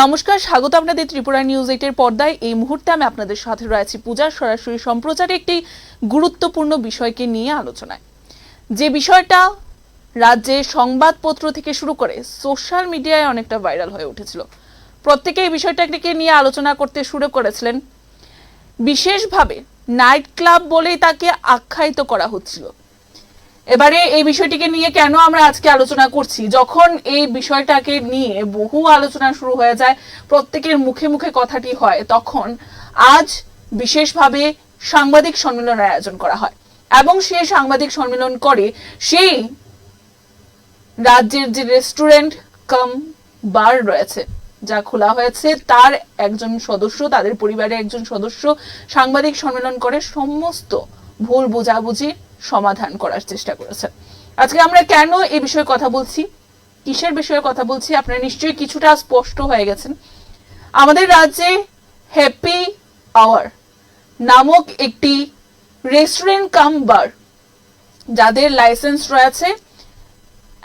নমস্কার, স্বাগত আপনাদের ত্রিপুরা নিউজ এইটের পর্দায়। এই মুহূর্তে আমি আপনাদের সাথে রয়েছি পূজার সরাসরি সম্প্রচারে একটি গুরুত্বপূর্ণ বিষয়কে নিয়ে আলোচনায়। যে বিষয়টা রাজ্যে সংবাদপত্র থেকে শুরু করে সোশ্যাল মিডিয়ায় অনেকটা ভাইরাল হয়ে উঠেছিল। প্রত্যেকে এই বিষয়টাকে নিয়ে আলোচনা করতে শুরু করেছিলেন। বিশেষভাবে নাইট ক্লাব বলেই তাকে আখ্যায়িত করা হচ্ছিল। এবারে এই বিষয়টিকে নিয়ে কেন আমরা আজকে আলোচনা করছি? যখন এই বিষয়টাকে নিয়ে বহু আলোচনা শুরু হয়ে যায়, প্রত্যেকের মুখে মুখে কথাটি হয়, তখন আজ বিশেষভাবে সাংবাদিক সম্মেলনের আয়োজন করা হয়। এবং সেই সাংবাদিক সম্মেলন করে সেই রাজ্যের যে রেস্টুরেন্ট কাম বার রয়েছে, যা খোলা হয়েছে, তার একজন সদস্য, তাদের পরিবারের একজন সদস্য সাংবাদিক সম্মেলন করে সমস্ত ভুল বোঝাবুঝি সমাধান করার চেষ্টা করেছে। আজকে আমরা কেন এই বিষয়ে কথা বলছি? কিসের বিষয়ে কথা বলছি? আপনারা নিশ্চয়ই কিছুটা স্পষ্ট হয়ে গেছেন। আমাদের রাজ্যে হ্যাপি আওয়ার নামক একটি রেস্টুরেন্ট কাম বার যাদের লাইসেন্স রয়েছে,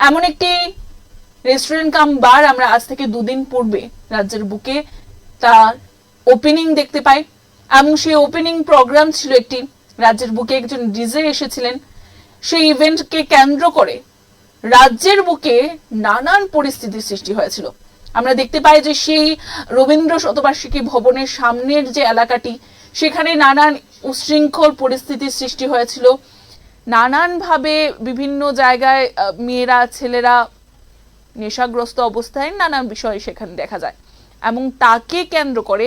এমন একটি রেস্টুরেন্ট কাম বার আমরা আজ থেকে দুদিন পূর্বে রাজ্যের বুকে তার ওপেনিং দেখতে পাই এবং সেই ওপেনিং প্রোগ্রাম ছিল একটি রাজ্যের বুকে একজন ডিজে এসেছিলেন। সেই ইভেন্টকে কেন্দ্র করে রাজ্যের বুকে নানান পরিস্থিতির সৃষ্টি হয়েছিল। আমরা দেখতে পাই যে সেই রবীন্দ্র শতবার্ষিকী ভবনের সামনের যে এলাকাটি, সেখানে নানান উশৃঙ্খল পরিস্থিতির সৃষ্টি হয়েছিল। নানানভাবে বিভিন্ন জায়গায় মেয়েরা, ছেলেরা নেশাগ্রস্ত অবস্থায় নানান বিষয় সেখানে দেখা যায়। এবং তাকে কেন্দ্র করে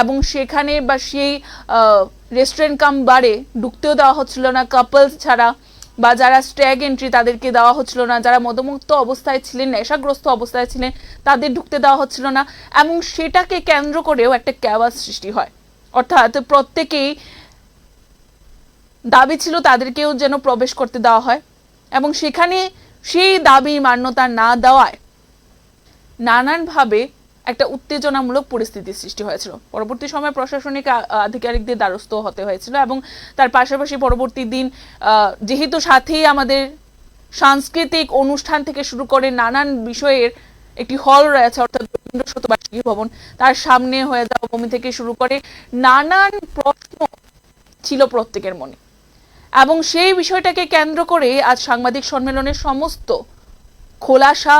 এবং সেখানে বা সেই রেস্টুরেন্ট কাম বারে ঢুকতেও দেওয়া হচ্ছিল না কাপলস ছাড়া বা যারা স্ট্যাগ এন্ট্রি তাদেরকে দেওয়া হচ্ছিল না, যারা মদমুক্ত অবস্থায় ছিলেন, নেশাগ্রস্ত অবস্থায় ছিলেন, তাদের ঢুকতে দেওয়া হচ্ছিল না এবং সেটাকে কেন্দ্র করেও একটা ক্যাওয়াজ সৃষ্টি হয়। অর্থাৎ প্রত্যেকেই দাবি ছিল তাদেরকেও যেন প্রবেশ করতে দেওয়া হয় এবং সেখানে সেই দাবি মান্যতা না দেওয়ায় নানানভাবে একটা উত্তেজনামূলক পরিস্থিতির সৃষ্টি হয়েছিল। পরবর্তী সময়ে প্রশাসনিক আধিকারিকদের দ্বারস্থ হতে হয়েছিল এবং তার পাশাপাশি পরবর্তী দিন যেহেতু সাথেই আমাদের সাংস্কৃতিক অনুষ্ঠান থেকে শুরু করে নানান বিষয়ের একটি হল রয়েছে, অর্থাৎ রবীন্দ্র শতবার্ষিকী ভবন, তার সামনে হয়ে যাওয়া ভূমি থেকে শুরু করে নানান প্রশ্ন ছিল প্রত্যেকের মনে। এবং সেই বিষয়টাকে কেন্দ্র করে আজ সাংবাদিক সম্মেলনের সমস্ত খোলাসা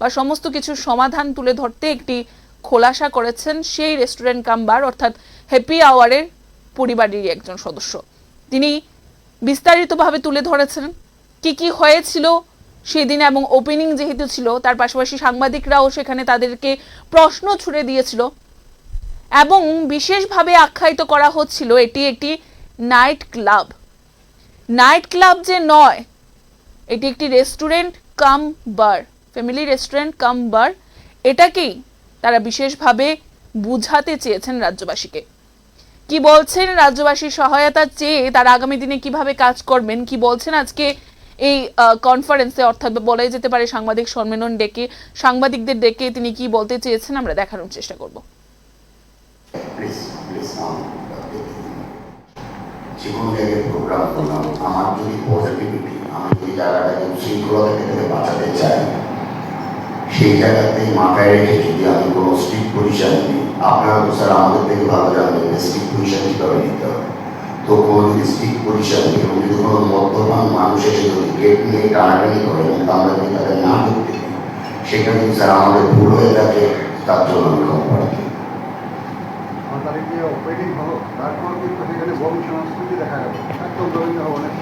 বা সমস্ত কিছুর সমাধান তুলে ধরতে একটি খোলাসা করেছেন সেই রেস্টুরেন্ট কামবার, অর্থাৎ হ্যাপি আওয়ারের পরিবারেরই একজন সদস্য। তিনি বিস্তারিতভাবে তুলে ধরেছেন কি কি হয়েছিল সেদিন এবং ওপেনিং যেহেতু ছিল, তার পাশাপাশি সাংবাদিকরাও সেখানে তাদেরকে প্রশ্ন ছুড়ে দিয়েছিল এবং বিশেষভাবে আখ্যায়িত করা হচ্ছিল এটি একটি নাইট ক্লাব নাইট ক্লাব যে নয়, এটি একটি restaurant cum bar family restaurant cum bar এটাকেই তারা বিশেষভাবে বুঝাতে চেয়েছেন রাজ্যবাসীকে। কি বলছেন রাজ্যবাসীর সহায়তা চেয়ে তারা আগামী দিনে কীভাবে কাজ করবেন? কি বলছেন আজকে এই কনফারেন্সে অর্থাৎ বলাই যেতে পারে সাংবাদিক সম্মেলন ডেকে, সাংবাদিকদের ডেকে তিনি কি বলতে চেয়েছেন? আমরা দেখানোর চেষ্টা করব। আমার যদি পজিটিভিটি আমি যে জায়গাটাকে উশৃঙ্খলতা থেকে বাঁচাতে চাই সেই জায়গাতেই মাথায় রেখে যদি আমি কোনো স্ট্রিক্ট পজিশন নিই আপনারা তো স্যার আমাদের থেকে ভালো জানবেন যে স্ট্রিক্ট পজিশন কীভাবে নিতে হবে। তো কোনো যদি স্ট্রিক্ট পজিশন নিই এবং যদি কোনো মদ্যপান মানুষ এসে যদি গেট নিয়ে টানাটানি করে এবং আমরা যদি তাদের না ঢুকতে সেটা যদি স্যার আমাদের ভুল হয়ে থাকে তার জন্য আমি ক্ষমা প্রার্থী। হলো? তারপর কিন্তু সেখানে বং সংস্কৃতি দেখা গেল? একদম রবীন্দ্র ভবনের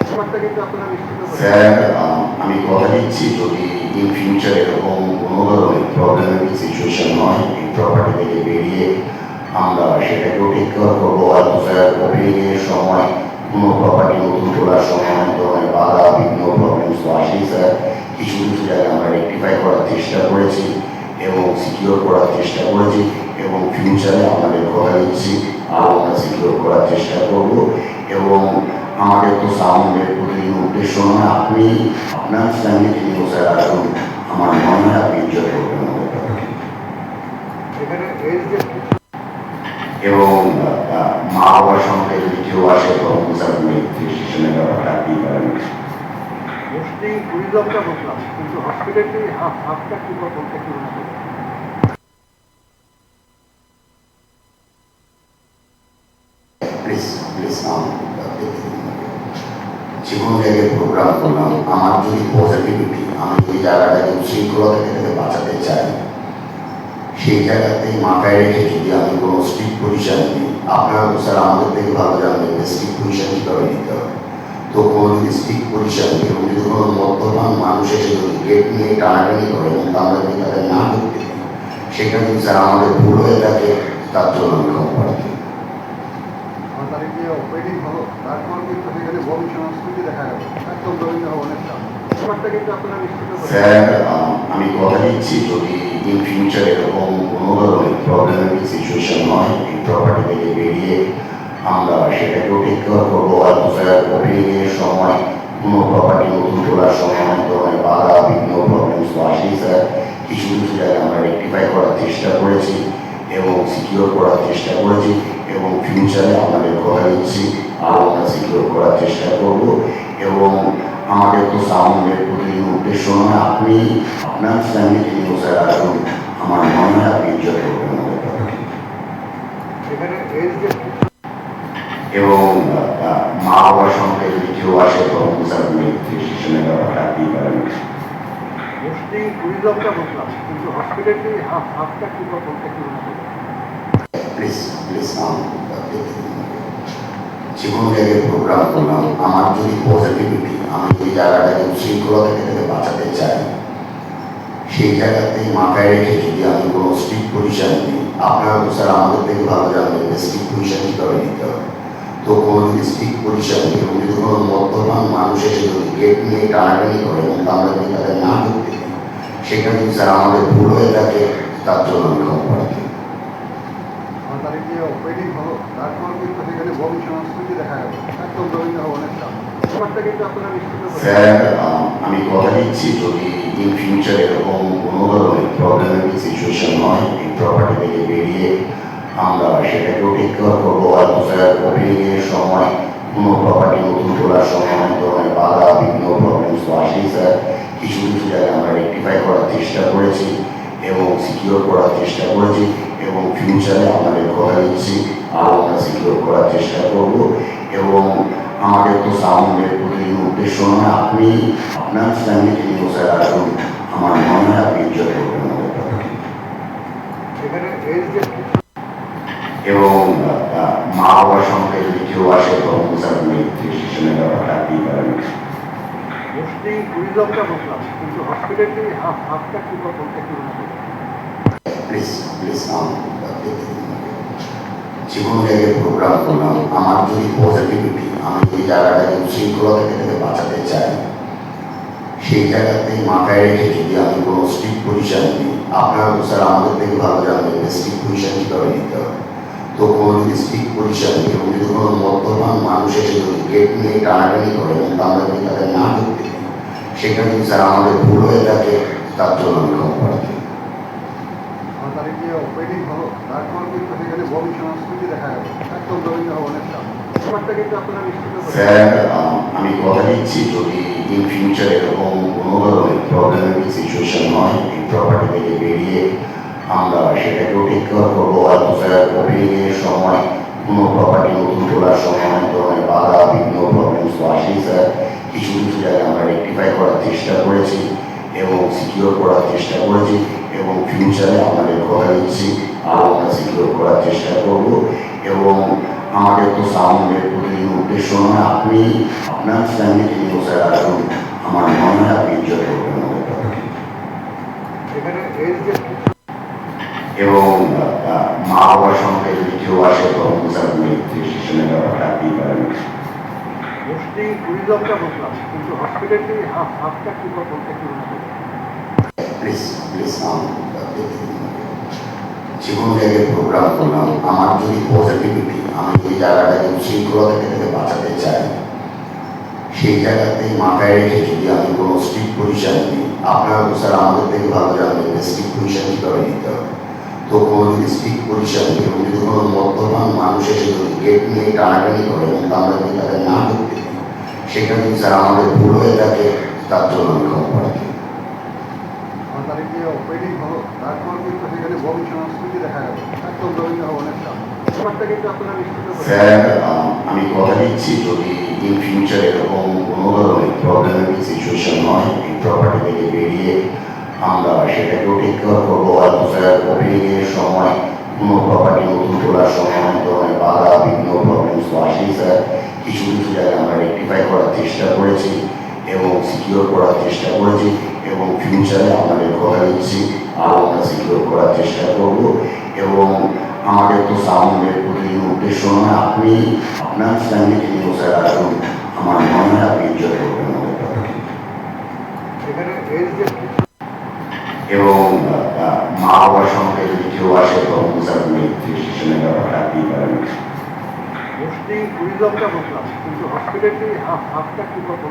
ব্যাপারটা কিন্তু আপনারা নিশ্চিত করে স্যার আহ, আমি কথা দিচ্ছি যদি ইন ফিউচার এরকম কোনো ধরনের প্রবলেমেটিক সিচুয়েশন হয় এই প্রপার্টি থেকে বেরিয়ে আমরা সেটাকেও টেক কেয়ার করব। হয়তো স্যার ওপেনিং এর সময় কোনো প্রপার্টি নতুন তোলার সময় অনেক ধরনের বাধা বিঘ্ন প্রবলেমস তো আসেই স্যার কিছু কিছু জায়গায় আমরা রেক্টিফাই করার চেষ্টা করেছি এবং সিকিউর করার চেষ্টা করেছি এবং ফিউচারে আমাদের কথা দিচ্ছি, আরও আমরা সিকিউর করার চেষ্টা করব। এবং আমাদের তো সাউন্ডের প্রতিদিন উদ্দেশ্য নয় আপনি আপনার ফ্যামিলি স্যার আসুন আমার মনে হয় আপনি এনজয় করবেন এবং মা বাবার সঙ্গে যদি কেউ আসে তখন স্যার ডিসিশনের ব্যাপারটা আপনি পারেন হোস্টিং ট্যুরিজমটা বুঝলাম কিন্তু হসপিটালিটি হাফ হাফটা কি মনে করেন? পজিটিভিটি আমি যে জায়গাটাকে উশৃঙ্খলতা থেকে বাঁচাতে চাই সেই জায়গাতেই মাথায় রেখে যদি আমি কোনো স্ট্রিক্ট পজিশন নিই আপনারা তো স্যার আমাদের থেকে ভালো জানবেন যে স্ট্রিক্ট পজিশন কীভাবে নিতে হবে তো কোনো যদি স্ট্রিক্ট পজিশন নিই এবং যদি কোনো মদ্যপান মানুষ এসে যদি গেট নিয়ে টানাটানি করে এবং আমরা যদি তাদের না দিই সেটা যদি স্যার আমাদের ভুল হয়ে থাকে তার জন্য আমি ক্ষমা প্রার্থী। স্যার আমি কথা দিচ্ছি যদি ইন ফিউচার এরকম কোনো ধরনের প্রবলেমেটিক সিচুয়েশন এই প্রপার্টি থেকে বেরিয়ে আমরা সেটাকেও টেক কেয়ার করব। হয়তো স্যার ওপেনিংয়ের সময় কোনো প্রপার্টি নতুন তোলার সময় অনেক ধরনের বাধা বিঘ্ন প্রবলেমস তো আসেই স্যার কিছু কিছু জায়গায় আমরা রেক্টিফাই করার চেষ্টা করেছি এবং সিকিউর করার চেষ্টা করেছি এবং ফিউচারে আপনাদের কথা দিচ্ছি আরও আমরা সিকিউর করার চেষ্টা করব। এবং আমাদের তো সাউন্ডের প্রতি উদ্দেশ্য নয় আপনি আপনার ফ্যামিলি স্যার আসুন আমার মনে হয় আপনি এনজয় করবেন এবং মা বাবার সঙ্গে যদি কেউ আসে তখন আপনি ব্যাপারটা পারেন প্লিজ প্লিজ জায়গায় প্রোগ্রাম করলাম। আমার যদি পজিটিভিটি আমি ওই জায়গাটাকে উশৃঙ্খলতা থেকে বাঁচাতে চাই, সেই জায়গাতেই মাথায় রেখে যদি আমি কোনো স্ট্রিক্ট পজিশন নিই আপনারা তো স্যার আমাদের থেকে ভালো জানবেন যে স্ট্রিক্ট পজিশন কীভাবে নিতে হবে তো কোনো যদি স্ট্রিক্ট পজিশন নিই এবং যদি কোনো মদ্যপান মানুষ এসে যদি গেট নিয়ে টানাটানি করে এবং আমরা যদি তাদের না ঢুকতে সেটা যদি স্যার আমাদের ভুল হয়ে থাকে, তার জন্য আমি ক্ষমা প্রার্থী। তারিখে তারপর কিন্তু সেখানে বমি সংস্কৃতি দেখা গেল। একদম রবীন্দ্র ভবনের সামনে। স্যার আমি কথা দিচ্ছি, যদি ইন ফিউচার এরকম কোনো ধরনের প্রবলেমেটিক সিচুয়েশন হয়, এই প্রপার্টি থেকে বেরিয়ে আমরা সেটাকেও টেক কেয়ার করব। হয়তো স্যার ওপেনিংয়ের সময়, কোনো প্রপার্টি নতুন তোলার সময়, অনেক ধরনের বাধা বিঘ্ন প্রবলেমস আসেই স্যার। কিছু কিছু জায়গায় আমরা রেক্টিফাই করার চেষ্টা করেছি এবং সিকিউর করার চেষ্টা করেছি এবং ফিউচারে আমাদের কথা দিচ্ছি, আরও আমরা সিকিউর করার চেষ্টা করব। এবং আমাদের তো সাউন্ডের প্রতি উদ্দেশ্য নয় আপনি আপনার ফ্যামিলিকে নিয়েও স্যার আসুন আমার মনে হয় আপনি এনজয় করবেন এবং মা বাবার সঙ্গে যদি কেউ আসে তখন স্যার ডিসিশনের ব্যাপারটা আপনি পারেন। প্লিজ প্লিজ জায়গায় প্রোগ্রাম করলাম আমার যদি পজিটিভিটি আমি ওই জায়গাটাকে উশৃঙ্খলতা থেকে বাঁচাতে চাই, সেই জায়গাতেই মাথায় রেখে যদি আমি কোনো স্ট্রিক্ট পজিশন নিই, আপনারা স্যার আমাদের থেকে ভালো জানবেন যে স্ট্রিক্ট পজিশন কীভাবে নিতে হবে তো কোনো যদি স্ট্রিক্ট পজিশন নিই এবং যদি কোনো মদ্যপান মানুষ এসে যদি গেট নিয়ে টানাটানি করে এবং আমরা যদি তাদের না ঢুকতে সেটা যদি স্যার আমাদের ভুল হয়ে থাকে, তার জন্য আমি ক্ষমা আমার হলো, তারপর কিন্তু সেখানে বমি সংস্কৃতি দেখা গেল একদম রবীন্দ্র ভবনের সামনে স্যার আমি কথা দিচ্ছি, যদি ইন ফিউচার এরকম কোনো ধরনের প্রবলেমেটিক সিচুয়েশন হয় প্রপার্টি থেকে বেরিয়ে আমরা সেটাকেও টেক কেয়ার করব। হয়তো স্যার ওপেনিংয়ের সময়, কোনো প্রপার্টি নতুন তোলার সময়, অনেক ধরনের বাধা বিঘ্ন প্রবলেমস আসেই, স্যার। কিছু কিছু জায়গায় আমরা রেক্টিফাই করার চেষ্টা করেছি এবং সিকিউর করার চেষ্টা করেছি এবং ফিউচারে আপনাদের কথা দিচ্ছি, আরও আমরা সিকিউর করার চেষ্টা করব। এবং আমাদের তো সাউন্ডের প্রতি উদ্দেশ্য নয় আপনি আপনার ফ্যামিলিকে নিয়েও স্যার আসুন আমার মনে হয় আপনি করবেন যে এবং মা বাবার সঙ্গে যদি কেউ আসে তখন ডিসিশনের ব্যাপারটা আপনি পারেন প্লিজ প্লিজ নাম যে কোনো জায়গায় প্রোগ্রাম করলাম। আমার যদি পজিটিভিটি আমি থেকে বাঁচাতে চাই, সেই জায়গাতেই মাথায় রেখে যদি আমি কোনো স্ট্রিক্ট পজিশন নিই, আপনারা তো স্যার আমাদের থেকে ভালো জানবেন যে স্ট্রিক্ট পজিশন কীভাবে নিতে হবে। তো কোনো যদি স্ট্রিক্ট পজিশন এবং যদি কোনো মদ্যপান মানুষ এসে যদি গেট নিয়ে টানাটানি করে এবং আমরা যদি তাদের না সেটা স্যার আমাদের ভুল হয়ে থাকে, তার জন্য আমি ক্ষমা আমার তারিখে ওপেনিং হলো, তারপর কিন্তু সেখানে বং সংস্কৃতি দেখা গেল একদম রবীন্দ্র ভবনের আমি কথা দিচ্ছি যদি ইন ফিউচার এরকম কোনো ধরনের প্রবলেমেটিক সিচুয়েশন হয়, এই প্রপার্টি থেকে বেরিয়ে আমরা সেটাকেও টেক কেয়ার করব। হয়তো স্যার ওপেনিংয়ের সময় কোনো প্রপার্টি নতুন তোলার সময় অনেক ধরনের বাধা, বিভিন্ন প্রবলেমস তো আসেই, স্যার। কিছু কিছু জায়গায় আমরা রেক্টিফাই করার চেষ্টা করেছি এবং সিকিউর করার চেষ্টা করেছি। এবং ফিউচারে আপনাদের কথা দিচ্ছি আরও আমরা সিকিউর করার চেষ্টা করব এবং আমাদের তো সাউন্ডের প্রতিদিন উদ্দেশ্য নয়। আপনি আপনার ফ্যামিলিকে নিয়েও স্যার আসুন আমার মনে হয় আপনি এনজয় করবেন আমাদের এবং মা বাবার সঙ্গে যদি কেউ আসে তখন স্যার রেজিস্ট্রেশনের ব্যাপারটা আপনি পারেন। কিন্তু হসপিটালিটি হাফটা কি বলতে?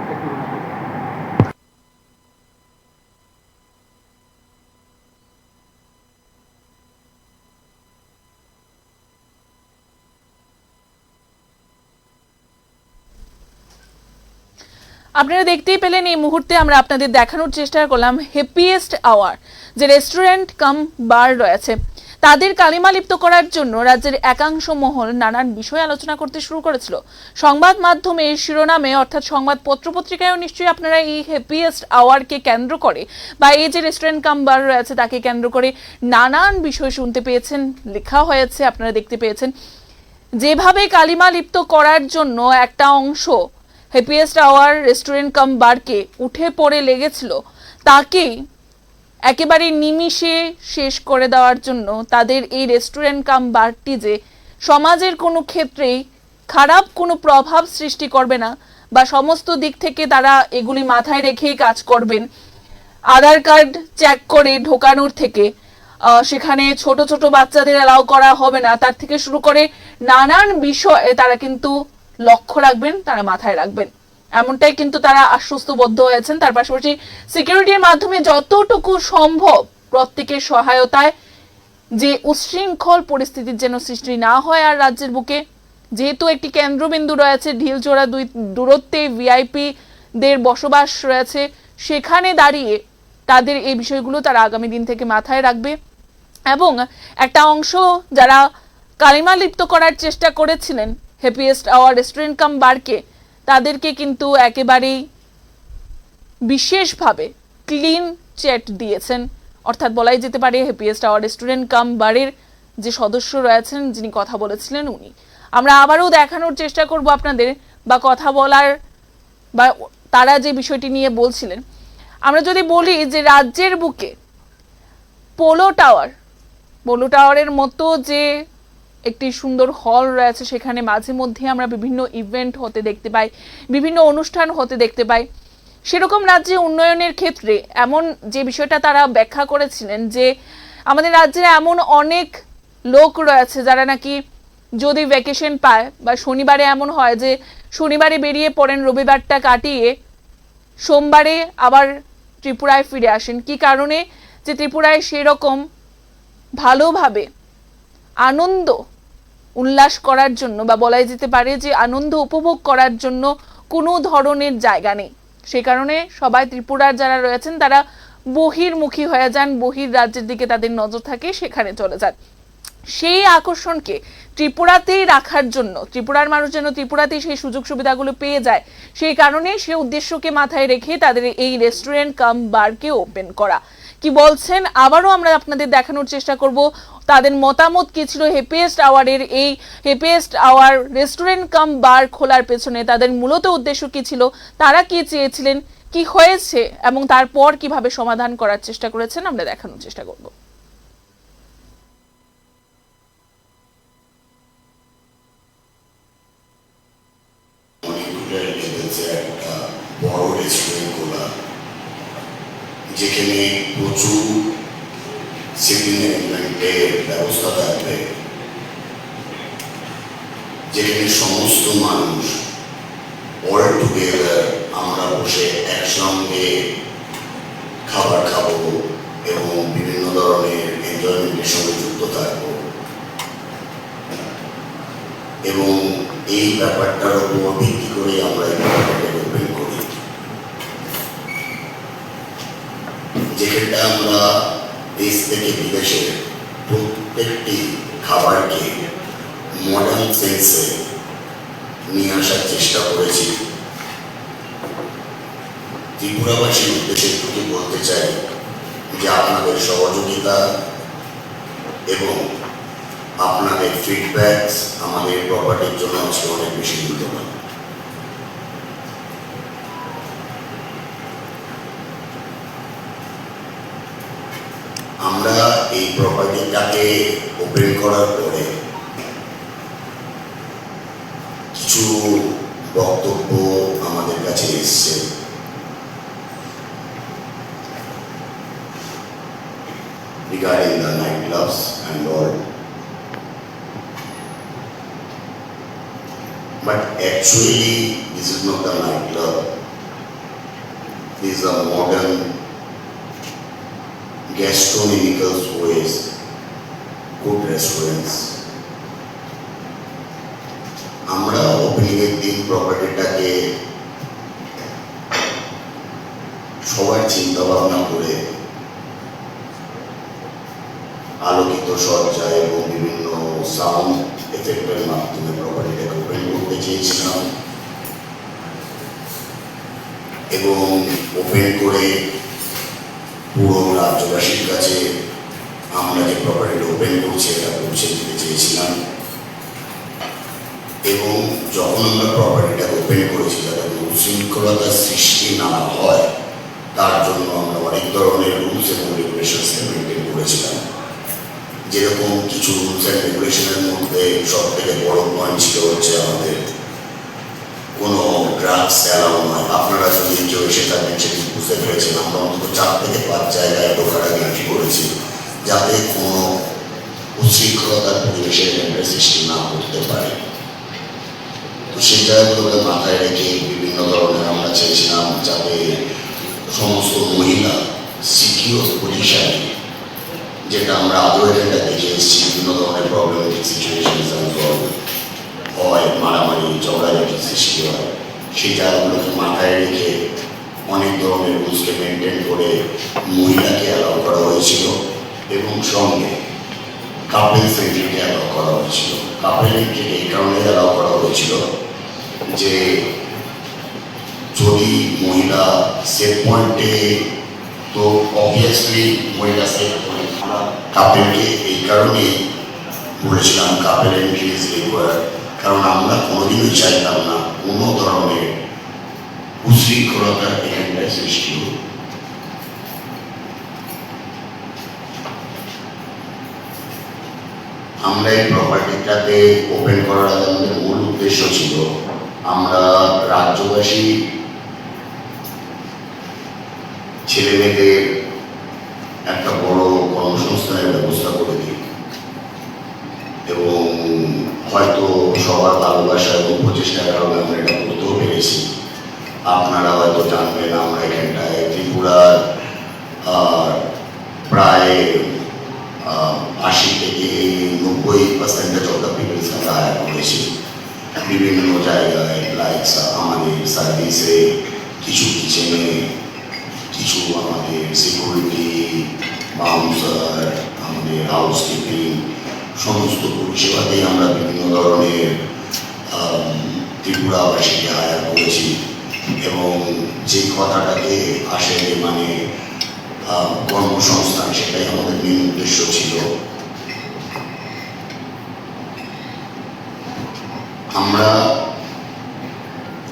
আপনারা দেখতেই পেলেন এই মুহূর্তে আমরা আপনাদের দেখানোর চেষ্টা করলাম হ্যাপিয়েস্ট আওয়ার যে রেস্টুরেন্ট কাম বার রয়েছে। তাদের কালিমা লিপ্ত করার জন্য রাজ্যের একাংশ মহল নানান বিষয় আলোচনা করতে শুরু করেছিল। সংবাদ মাধ্যমে শিরোনামে, অর্থাৎ সংবাদ পত্রপত্রিকায়ও নিশ্চয়ই আপনারা এই হ্যাপিয়েস্ট আওয়ারকে কেন্দ্র করে বা এই যে রেস্টুরেন্ট কাম বার রয়েছে তাকে কেন্দ্র করে নানান বিষয় শুনতে পেয়েছেন, লেখা হয়েছে, আপনারা দেখতে পেয়েছেন। যেভাবে কালিমা লিপ্ত করার জন্য একটা অংশ হ্যাপিয়েস্ট আওয়ার রেস্টুরেন্ট কাম বারকে উঠে পড়ে লেগেছিল, তাকেই একেবারে নিমিষে শেষ করে দেওয়ার জন্য তাদের এই রেস্টুরেন্ট কাম বারটি যে সমাজের কোনো ক্ষেত্রেই খারাপ কোনো প্রভাব সৃষ্টি করবে না বা সমস্ত দিক থেকে তারা এগুলি মাথায় রেখেই কাজ করবেন। আধার কার্ড চেক করে ঢোকানোর থেকে সেখানে ছোট ছোট বাচ্চাদের অ্যালাউ করা হবে না। তার থেকে শুরু করে নানান বিষয়ে, তারা কিন্তু লক্ষ্য রাখবেন, তারা মাথায় রাখবেন। এমনটাই কিন্তু তারা আশ্বস্তবদ্ধ হয়েছেন তার পাশাপাশি সিকিউরিটির মাধ্যমে যতটুকু সম্ভব প্রত্যেকের সহায়তায় যে উচ্ছৃঙ্খল পরিস্থিতির যেন সৃষ্টি না হয় আর রাজ্যের বুকে, যেহেতু একটি কেন্দ্রবিন্দু রয়েছে ঢিলচোড়া দুই দূরত্বে ভিআইপি দের বসবাস রয়েছে, সেখানে দাঁড়িয়ে তাদের এই বিষয়গুলো তারা আগামী দিন থেকে মাথায় রাখবে। এবং একটা অংশ যারা কালিমা লিপ্ত করার চেষ্টা করেছিলেন হ্যাপিয়েস্ট আওয়ার রেস্টুরেন্ট কাম বারকে তাদেরকে কিন্তু একেবারেই বিশেষভাবে ক্লিন চেট দিয়েছেন। অর্থাৎ বলাই যেতে পারে হ্যাপিয়েস্ট আওয়ার রেস্টুরেন্ট কাম বারের যে সদস্য রয়েছেন, যিনি কথা বলেছিলেন উনি। আমরা আবারও দেখানোর চেষ্টা করব আপনাদের বা কথা বলার বা তারা যে বিষয়টি নিয়ে বলছিলেন। আমরা যদি বলি যে রাজ্যের বুকে পোলো টাওয়ার পোলো টাওয়ারের মতো যে একটি সুন্দর হল রয়েছে, সেখানে মাঝে মধ্যে আমরা বিভিন্ন ইভেন্ট হতে দেখতে পাই, বিভিন্ন অনুষ্ঠান হতে দেখতে পাই। সেরকম রাজ্যে উন্নয়নের ক্ষেত্রে এমন যে বিষয়টা তারা ব্যাখ্যা করেছিলেন যে আমাদের রাজ্যে এমন অনেক লোক রয়েছে যারা নাকি যদি ভ্যাকেশন পায় বা শনিবারে এমন হয় যে শনিবারে বেরিয়ে পড়েন, রবিবারটা কাটিয়ে সোমবারে আবার ত্রিপুরায় ফিরে আসেন। কি কারণে? যে ত্রিপুরায় সেরকম ভালোভাবে আনন্দ উল্লাস করার জন্য বা বলাই যেতে পারে যে আনন্দ উপভোগ করার জন্য কোনো ধরনের জায়গা নেই। সে কারণে সবাই ত্রিপুরার যারা রয়েছেন, তারা বহির্মুখী হয়ে যান, বহির রাজ্যের দিকে তাদের নজর থাকে, সেখানে চলে যান। সেই আকর্ষণকে ত্রিপুরাতেই রাখার জন্য, ত্রিপুরার মানুষ যেন ত্রিপুরাতেই সেই সুযোগ সুবিধাগুলো পেয়ে যায়, সেই কারণে সে উদ্দেশ্যকে মাথায় রেখে তাদের এই রেস্টুরেন্ট কাম বারকে ওপেন করা। কি বলছেন? আবারও আমরা আপনাদের দেখানোর চেষ্টা করব। তাদের মতামত কি ছিল? হেপিয়েস্ট আওয়ারের এই হেপিয়েস্ট আওয়ার রেস্টুরেন্ট কাম বার খোলার পেছনে তাদের মূলত উদ্দেশ্য কি ছিল? তারা কি চেয়েছিলেন? কি হয়েছে? এবং তারপর কীভাবে সমাধান করার চেষ্টা করেছেন? আমরা দেখানোর চেষ্টা করব। বড় রেস্টুরেন্ট খোলা যেখানে প্রচুর সিটিং অ্যারেঞ্জমেন্টের ব্যবস্থা থাকবে। যেখানে সমস্ত মানুষ অল টুগেদার আমরা বসে একসঙ্গে খাবার খাব এবং বিভিন্ন ধরনের এনজয়মেন্টের সঙ্গে যুক্ত থাকব। এবং এই ব্যাপারটার উপর ভিত্তি করে আমরা যেখানটা আমরা দেশ থেকে বিদেশে প্রত্যেকটি খাবারকে মডার্ন সেন্সে নিয়ে আসার চেষ্টা করেছি। ত্রিপুরাবাসীর উদ্দেশ্যে একটু বলতে চাই যে আপনাদের সহযোগিতা এবং আপনাদের ফিডব্যাক আমাদের প্রপার্টির জন্য আজকে অনেক বেশি মূল্যবান আমরা এই প্রপার্টিটাকে ওপেন করার পরে কিছু বক্তব্য আমাদের কাছে এসছে regarding the nightclubs and all. But actually, this is not a nightclub. This is a modern gastronomical ways, good restaurants. আমরা ওপেনিং এর দিন প্রপার্টিটাকে সবার চিন্তা ভাবনা করে আলোকিত সজ্জা এবং বিভিন্ন সাউন্ড এফেক্টের মাধ্যমে প্রপার্টিটাকে ওপেন করতে চেয়েছিলাম এবং ওপেন করে পুরো রাজ্যবাসীর কাছে আমরা যে প্রপার্টিটা ওপেন করছি এটা পৌঁছে দিতে চেয়েছিলাম এবং যখন আমরা প্রপার্টিটা ওপেন করেছি যাতে উশৃঙ্খলতার সৃষ্টি না হয় তার জন্য আমরা অনেক ধরনের রুলস এবং রেগুলেশনস মেনটেন করেছিলাম যেরকম কিছু রুলস অ্যান্ড রেগুলেশনের মধ্যে সব থেকে বড় পয়েন্ট ছিল হচ্ছে আমাদের কোনো ড্রাগস অ্যালাউ নয় আপনারা যদি কেউ এসে থাকেন সেটি বুঝতে পেরেছেন, আমরা অন্তত চার থেকে পাঁচ জায়গায় ঢোকার আগে করেছি। যাতে কোনো উশৃঙ্খলতার পরিবেশের একটা সৃষ্টি না করতে পারে তো সেই জায়গাগুলোকে মাথায় রেখে বিভিন্ন ধরনের আমরা চেয়েছিলাম যাতে সমস্ত মহিলা সিকিউর পজিশনে যেটা আমরা আদৌ এজেন্ডা দেখে এসেছি বিভিন্ন ধরনের প্রবলেমেটিক সিচুয়েশন হয় মারামারি ঝগড়াঝাটি সৃষ্টি হয় সেই জায়গাগুলোকে মাথায় রেখে অনেক ধরনের রুলসকে মেনটেন করে মহিলাকে অ্যালাউ এবং সঙ্গে কাপেলস এন্ট্রিকে অ্যালাউ করা হয়েছিল। এন্ট্রিকে এই কারণে অ্যালাউ করা হয়েছিল যে যদি মহিলা সেফ পয়েন্টে তো অবভিয়াসলি মহিলা সেফ পয়েন্ট কাপেলকে এই কারণে বলেছিলাম এন্ট্রি ইজ রিকোয়ার্ড কারণ আমরা কোনোদিনই চাইতাম না কোনো ধরনের উশৃঙ্খলতার এখানটায় সৃষ্টি হোক। আমরা এই প্রপার্টিটাকে ওপেন করার আমাদের মূল উদ্দেশ্য ছিল আমরা রাজ্যবাসী ছেলে মেয়েদের একটা বড় কর্মসংস্থানের ব্যবস্থা করে দিই। এবং হয়তো সবার ভালোবাসা এবং প্রচেষ্টার কারণে আমরা এটা করতেও পেরেছি। আপনারা হয়তো জানবেন আমরা এখানটায় ত্রিপুরার প্রায় আশি থেকে নব্বই পার্সেন্টেজ অফ দ্য পিপলস আমরা হায়ার করেছি। বিভিন্ন জায়গায় লাইক আমাদের সার্ভিসে কিছু কিচেনে কিছু আমাদের সিকিউরিটি বাউন্সার আমাদের হাউস কিপিং সমস্ত পরিষেবাতেই আমরা বিভিন্ন ধরনের ত্রিপুরাবাসীকে হায়ার করেছি। এবং যে কথাটাকে আসে মানে কর্মসংস্থান সেটাই আমাদের মেন উদ্দেশ্য ছিল। আমরা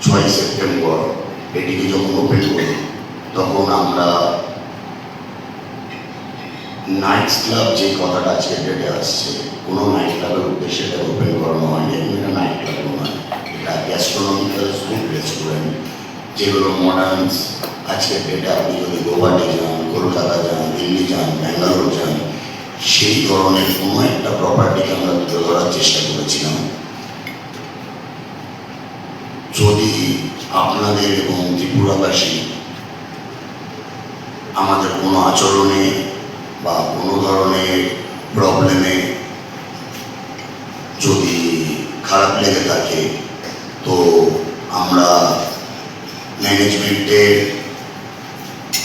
ছয় সেপ্টেম্বর এটিকে যখন ওপেন করি, তখন আমরা নাইট ক্লাব যে কথাটা আজকে ডেটে আসছে। কোনো নাইট ক্লাবের উদ্দেশ্যে এটা ওপেন করানো হয়নি। এবং এটা নাইট ক্লাব নয় এটা গ্যাস্ট্রোনমিক্যাল ফুড রেস্টুরেন্ট যেগুলো মডার্ন আজকের ডেটে আপনি যদি গুয়াহাটি যান, কলকাতা যান, দিল্লি যান, ব্যাঙ্গালোর যান, সেই ধরনের কোনো একটা প্রপার্টিকে আমরা তুলে ধরার চেষ্টা করেছিলাম। যদি আপনাদের এবং ত্রিপুরাবাসী আমাদের কোনো আচরণে বা কোনো ধরনের প্রবলেমে যদি খারাপ লেগে থাকে, তো আমরা ম্যানেজমেন্টের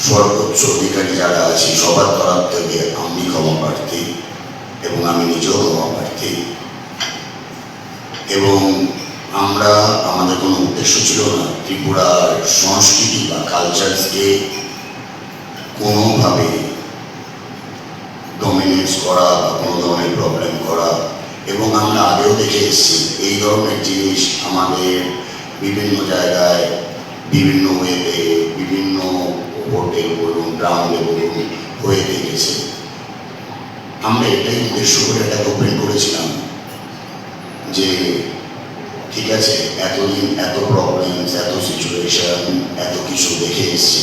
সর্বোচ্চ অধিকারী যারা আছি, সবার তরফ থেকে আমি ক্ষমা প্রার্থী এবং আমি নিজেও ক্ষমা প্রার্থী এবং আমরা, আমাদের কোনো উদ্দেশ্য ছিল না ত্রিপুরার সংস্কৃতি বা কালচারকে কোনোভাবে ডমিনেট করা বা কোনো ধরনের প্রবলেম করা। এবং আমরা আগেও দেখে এসেছি, এই ধরনের জিনিস আমাদের বিভিন্ন জায়গায়, বিভিন্ন ওয়েতে বিভিন্ন হোটেল বলুন গ্রাউন্ডে বলুন হয়ে থেকেছে। আমরা এটাই উদ্দেশ্য করে এটা ওপেন করেছিলাম যে ঠিক আছে? এতদিন এত প্রবলেমস এত সিচুয়েশন এত কিছু দেখে এসেছি।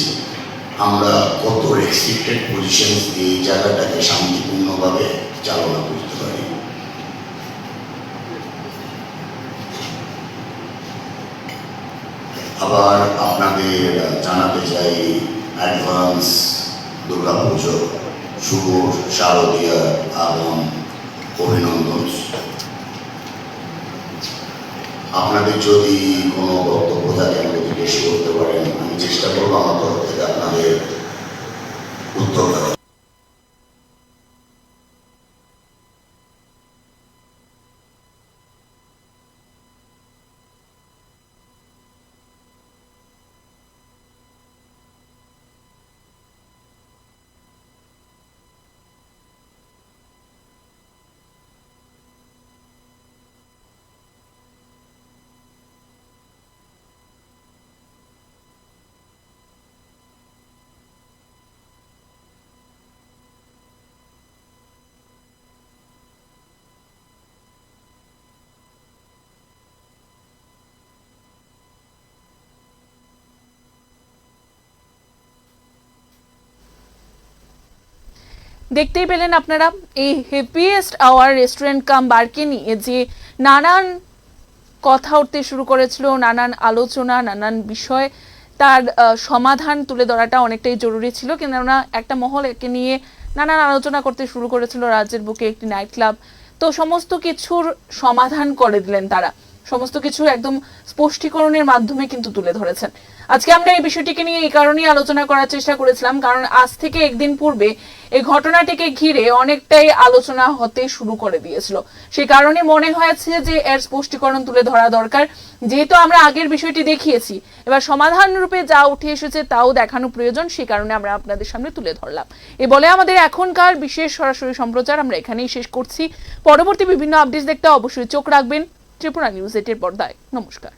আমরা কত রেস্ট্রিক্টেড পজিশন এই জায়গাটাকে শান্তিপূর্ণভাবে চালনা করতে পারি। আবার আপনাদের জানাতে চাই অ্যাডভান্স দুর্গা পুজো শুভ শারদীয় আগম অভিনন্দন। আপনাদের যদি কোনো বক্তব্য থাকে, আমাকে বেশি করতে পারেন। আমি চেষ্টা করব আমার তরফ থেকে আপনাদের উত্তর দেখতেই পেলেন আপনারা, এই হ্যাপিয়েস্ট আওয়ার রেস্টুরেন্ট কাম বারকে নিয়ে যে নানান কথা উঠতে শুরু করেছিল, নানান আলোচনা, নানান বিষয়, তার সমাধান তুলে ধরাটা অনেকটাই জরুরি ছিল। কেননা একটা মহল একে নিয়ে নানান আলোচনা করতে শুরু করেছিল, রাজ্যের বুকে একটি নাইট ক্লাব তো সমস্ত কিছুর সমাধান করে দিলেন তারা। সমস্ত কিছু একদম স্পষ্টীকরণের মাধ্যমে কিন্তু তুলে ধরেছেন। আজকে আমরা এই বিষয়টিকে নিয়ে এই কারণেই আলোচনা করার চেষ্টা করেছিলাম, কারণ আজ থেকে একদিন পূর্বে এই ঘটনাটিকে ঘিরে অনেকটাই আলোচনা হতে শুরু করে দিয়েছিল। সে কারণে মনে হয়েছে যে এর স্পষ্টীকরণ তুলে ধরা দরকার। যেহেতু আমরা আগের বিষয়টি দেখিয়েছি, এবার সমাধান রূপে যা উঠে এসেছে তাও দেখানো প্রয়োজন, সে কারণে আমরা আপনাদের সামনে তুলে ধরলাম। এ বলে আমাদের এখনকার বিশেষ সরাসরি সম্প্রচার আমরা এখানেই শেষ করছি। পরবর্তী বিভিন্ন আপডেট দেখতে অবশ্যই চোখ রাখবেন। ত্রিপুরা নিউজ এটের পর্দায়। নমস্কার।